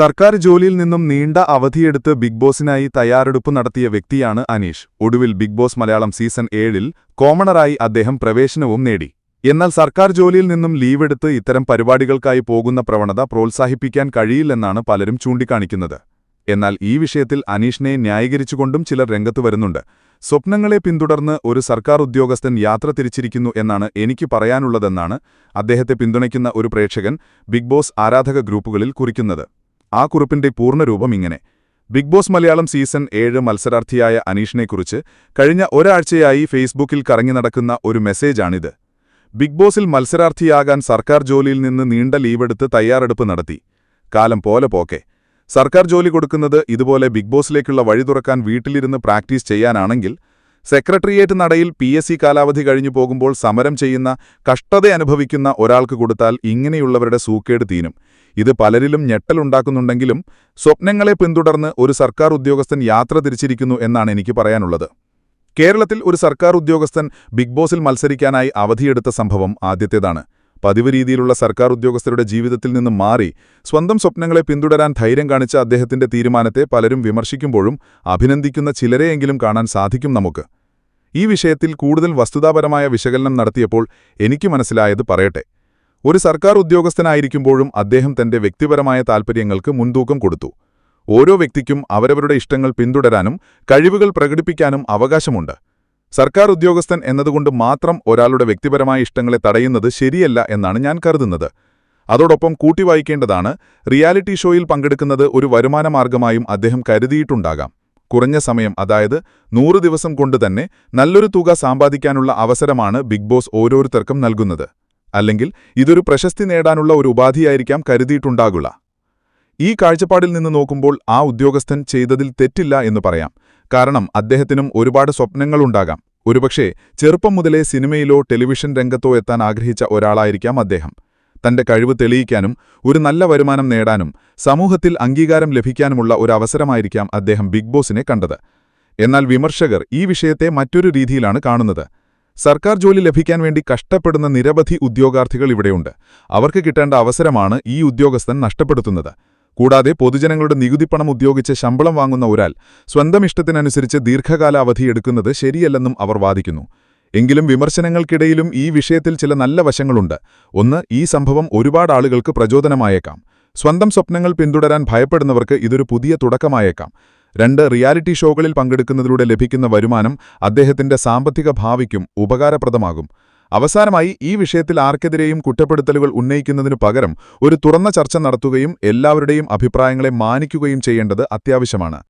സർക്കാർ ജോലിയിൽ നിന്നും നീണ്ട അവധിയെടുത്ത് ബിഗ് ബോസിനായി തയ്യാറെടുപ്പ് നടത്തിയ വ്യക്തിയാണ് അനീഷ്. ഒടുവിൽ ബിഗ് ബോസ് മലയാളം സീസൺ ഏഴിൽ കോമണറായി അദ്ദേഹം പ്രവേശനവും നേടി. എന്നാൽ സർക്കാർ ജോലിയിൽ നിന്നും ലീവെടുത്ത് ഇത്തരം പരിപാടികൾക്കായി പോകുന്ന പ്രവണത പ്രോത്സാഹിപ്പിക്കാൻ കഴിയില്ലെന്നാണ് പലരും ചൂണ്ടിക്കാണിക്കുന്നത്. എന്നാൽ ഈ വിഷയത്തിൽ അനീഷിനെ ന്യായീകരിച്ചുകൊണ്ടും ചിലർ രംഗത്ത് വരുന്നുണ്ട്. സ്വപ്നങ്ങളെ പിന്തുടർന്ന് ഒരു സർക്കാർ ഉദ്യോഗസ്ഥൻ യാത്ര തിരിച്ചിരിക്കുന്നു എന്നാണ് എനിക്ക് പറയാനുള്ളതെന്നാണ് അദ്ദേഹത്തെ പിന്തുണയ്ക്കുന്ന ഒരു പ്രേക്ഷകൻ ബിഗ് ബോസ് ആരാധക ഗ്രൂപ്പുകളിൽ കുറിക്കുന്നത്. ആ കുറിപ്പിന്റെ പൂർണരൂപം ഇങ്ങനെ. ബിഗ് ബോസ് മലയാളം സീസൺ ഏഴ് മത്സരാർത്ഥിയായ അനീഷിനെക്കുറിച്ച് കഴിഞ്ഞ ഒരാഴ്ചയായി ഫേസ്ബുക്കിൽ കറങ്ങി നടക്കുന്ന ഒരു മെസ്സേജാണിത്. ബിഗ് ബോസിൽ മത്സരാർത്ഥിയാകാൻ സർക്കാർ ജോലിയിൽ നിന്ന് നീണ്ട ലീവെടുത്ത് തയ്യാറെടുപ്പ് നടത്തി. കാലം പോലെ പോക്കെ. സർക്കാർ ജോലി കൊടുക്കുന്നത് ഇതുപോലെ ബിഗ് ബോസിലേക്കുള്ള വഴി തുറക്കാൻ വീട്ടിലിരുന്ന് പ്രാക്ടീസ് ചെയ്യാനാണെങ്കിൽ സെക്രട്ടേറിയറ്റ് നടയിൽ പി എസ് സി കാലാവധി കഴിഞ്ഞു പോകുമ്പോൾ സമരം ചെയ്യുന്ന കഷ്ടത അനുഭവിക്കുന്ന ഒരാൾക്ക് കൊടുത്താൽ ഇങ്ങനെയുള്ളവരുടെ സൂക്കേട് തീനും ഇത് പലരിലും ഞെട്ടലുണ്ടാക്കുന്നുണ്ടെങ്കിലും സ്വപ്നങ്ങളെ പിന്തുടർന്ന് ഒരു സർക്കാർ ഉദ്യോഗസ്ഥൻ യാത്ര തിരിച്ചിരിക്കുന്നു എന്നാണ് എനിക്ക് പറയാനുള്ളത്. കേരളത്തിൽ ഒരു സർക്കാർ ഉദ്യോഗസ്ഥൻ ബിഗ് ബോസിൽ മത്സരിക്കാനായി അവധിയെടുത്ത സംഭവം ആദ്യത്തേതാണ്. പതിവ് രീതിയിലുള്ള സർക്കാർ ഉദ്യോഗസ്ഥരുടെ ജീവിതത്തിൽ നിന്ന് മാറി സ്വന്തം സ്വപ്നങ്ങളെ പിന്തുടരാൻ ധൈര്യം കാണിച്ച അദ്ദേഹത്തിന്റെ തീരുമാനത്തെ പലരും വിമർശിക്കുമ്പോഴും അഭിനന്ദിക്കുന്ന ചിലരെയെങ്കിലും കാണാൻ സാധിക്കും നമുക്ക്. ഈ വിഷയത്തിൽ കൂടുതൽ വസ്തുതാപരമായ വിശകലനം നടത്തിയപ്പോൾ എനിക്ക് മനസ്സിലായത് പറയട്ടെ. ഒരു സർക്കാർ ഉദ്യോഗസ്ഥനായിരിക്കുമ്പോഴും അദ്ദേഹം തന്റെ വ്യക്തിപരമായ താൽപ്പര്യങ്ങൾക്ക് മുൻതൂക്കം കൊടുത്തു. ഓരോ വ്യക്തിക്കും അവരവരുടെ ഇഷ്ടങ്ങൾ പിന്തുടരാനും കഴിവുകൾ പ്രകടിപ്പിക്കാനും അവകാശമുണ്ട്. സർക്കാർ ഉദ്യോഗസ്ഥൻ എന്നതുകൊണ്ട് മാത്രം ഒരാളുടെ വ്യക്തിപരമായ ഇഷ്ടങ്ങളെ തടയുന്നത് ശരിയല്ല എന്നാണ് ഞാൻ കരുതുന്നത്. അതോടൊപ്പം കൂട്ടിവായിക്കേണ്ടതാണ് റിയാലിറ്റി ഷോയിൽ പങ്കെടുക്കുന്നത് ഒരു വരുമാനമാർഗമായും അദ്ദേഹം കരുതിയിട്ടുണ്ടാകാം. കുറഞ്ഞ സമയം അതായത് നൂറ് ദിവസം കൊണ്ട് തന്നെ നല്ലൊരു തുക സമ്പാദിക്കാനുള്ള അവസരമാണ് ബിഗ് ബോസ് ഓരോരുത്തർക്കും നൽകുന്നത്. അല്ലെങ്കിൽ ഇതൊരു പ്രശസ്തി നേടാനുള്ള ഒരു ഉപാധിയായിരിക്കാം കരുതിയിട്ടുണ്ടാകുക. ഈ കാഴ്ചപ്പാടിൽ നിന്ന് നോക്കുമ്പോൾ ആ ഉദ്യോഗസ്ഥൻ ചെയ്തതിൽ തെറ്റില്ല എന്ന് പറയാം. കാരണം അദ്ദേഹത്തിനും ഒരുപാട് സ്വപ്നങ്ങളുണ്ടാകാം ഒരുപക്ഷെ ചെറുപ്പം മുതലേ സിനിമയിലോ ടെലിവിഷൻ രംഗത്തോ എത്താൻ ആഗ്രഹിച്ച ഒരാളായിരിക്കാം അദ്ദേഹം. തന്റെ കഴിവ് തെളിയിക്കാനും ഒരു നല്ല വരുമാനം നേടാനും സമൂഹത്തിൽ അംഗീകാരം ലഭിക്കാനുമുള്ള ഒരു അവസരമായിരിക്കാം അദ്ദേഹം ബിഗ് ബോസിനെ കണ്ടത്. എന്നാൽ വിമർശകർ ഈ വിഷയത്തെ മറ്റൊരു രീതിയിലാണ് കാണുന്നത്. സർക്കാർ ജോലി ലഭിക്കാൻ വേണ്ടി കഷ്ടപ്പെടുന്ന നിരവധി ഉദ്യോഗാർത്ഥികൾ ഇവിടെയുണ്ട്. അവർക്ക് കിട്ടേണ്ട അവസരമാണ് ഈ ഉദ്യോഗസ്ഥൻ നഷ്ടപ്പെടുത്തുന്നത്. കൂടാതെ പൊതുജനങ്ങളുടെ നികുതിപ്പണം ഉപയോഗിച്ച് ശമ്പളം വാങ്ങുന്ന ഒരാൾ സ്വന്തം ഇഷ്ടത്തിനനുസരിച്ച് ദീർഘകാല അവധി എടുക്കുന്നത് ശരിയല്ലെന്നും അവർ വാദിക്കുന്നു. എങ്കിലും വിമർശനങ്ങൾക്കിടയിലും ഈ വിഷയത്തിൽ ചില നല്ല വശങ്ങളുണ്ട്. ഒന്ന് ഈ സംഭവം ഒരുപാട് ആളുകൾക്ക് പ്രചോദനമായേക്കാം. സ്വന്തം സ്വപ്നങ്ങൾ പിന്തുടരാൻ ഭയപ്പെടുന്നവർക്ക് ഇതൊരു പുതിയ തുടക്കമായേക്കാം. രണ്ട് റിയാലിറ്റി ഷോകളിൽ പങ്കെടുക്കുന്നതിലൂടെ ലഭിക്കുന്ന വരുമാനം അദ്ദേഹത്തിന്റെ സാമ്പത്തിക ഭാവിക്കും ഉപകാരപ്രദമാകും. അവസാനമായി ഈ വിഷയത്തിൽ ആർക്കെതിരെയും കുറ്റപ്പെടുത്തലുകൾ ഉന്നയിക്കുന്നതിനു പകരം ഒരു തുറന്ന ചർച്ച നടത്തുകയും എല്ലാവരുടെയും അഭിപ്രായങ്ങളെ മാനിക്കുകയും ചെയ്യേണ്ടത് അത്യാവശ്യമാണ്.